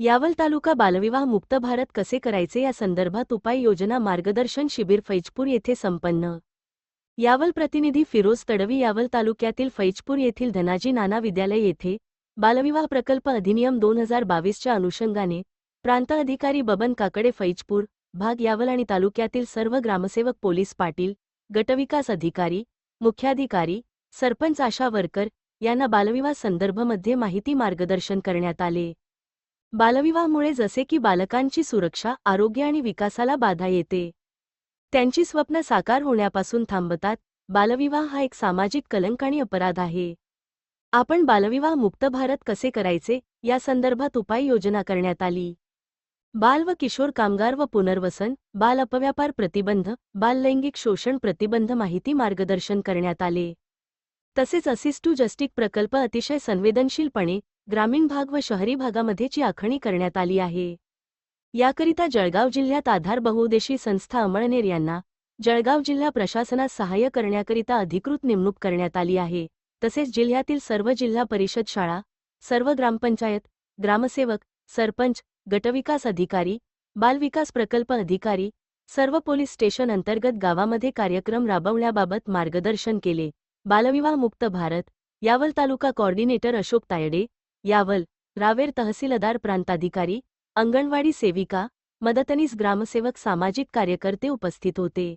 यावल तालुका बालविवाह मुक्त भारत कसे करायचे या संदर्भात उपाययोजना मार्गदर्शन शिबिर फैजपूर येथे संपन्न. यावल प्रतिनिधी फिरोज तडवी यावल तालुक्यातील फैजपूर येथील धनाजी नाना विद्यालय येथे बालविवाह प्रकल्प अधिनियम दोन हजार बावीसच्या अनुषंगाने प्रांत अधिकारी बबन काकडे फैजपूर भाग यावल आणि तालुक्यातील सर्व ग्रामसेवक पोलीस पाटील गटविकास अधिकारी मुख्याधिकारी सरपंच आशा वरकर यांना बालविवाह संदर्भमध्ये माहिती मार्गदर्शन करण्यात आले. बालविवाहामुळे जसे की बालकांची सुरक्षा आरोग्य आणि विकासाला बाधा येते. त्यांची स्वप्न साकार होण्यापासून थांबतात. बालविवाह हा एक सामाजिक कलंक आणि अपराध आहे. आपण बालविवाह मुक्त भारत कसे करायचे? या संदर्भात उपाययोजना करण्यात आली. बाल व किशोर कामगार व पुनर्वसन बाल अपव्यापार प्रतिबंध बाल लैंगिक शोषण प्रतिबंध माहिती मार्गदर्शन करण्यात आले. तसेच असिस्टू जस्टिक प्रकल्प अतिशय संवेदनशीलपणे ग्रामीण भाग व शहरी भागामध्येची आखणी करण्यात आली आहे. याकरिता जळगाव जिल्ह्यात आधार बहुउद्देशी संस्था अमळनेर यांना जळगाव जिल्हा प्रशासनास सहाय्य करण्याकरिता अधिकृत नेमणूक करण्यात आली आहे. तसेच जिल्ह्यातील सर्व जिल्हा परिषद शाळा सर्व ग्रामपंचायत ग्रामसेवक सरपंच गटविकास अधिकारी बालविकास प्रकल्प अधिकारी सर्व पोलीस स्टेशन अंतर्गत गावामध्ये कार्यक्रम राबवण्याबाबत मार्गदर्शन केले. बालविवाह मुक्त भारत यावल तालुका कॉर्डिनेटर अशोक तायडे यावल रावेर तहसीलदार प्रांताधिकारी अंगणवाडी सेविका मदतनीस ग्रामसेवक सामाजिक कार्यकर्ते उपस्थित होते.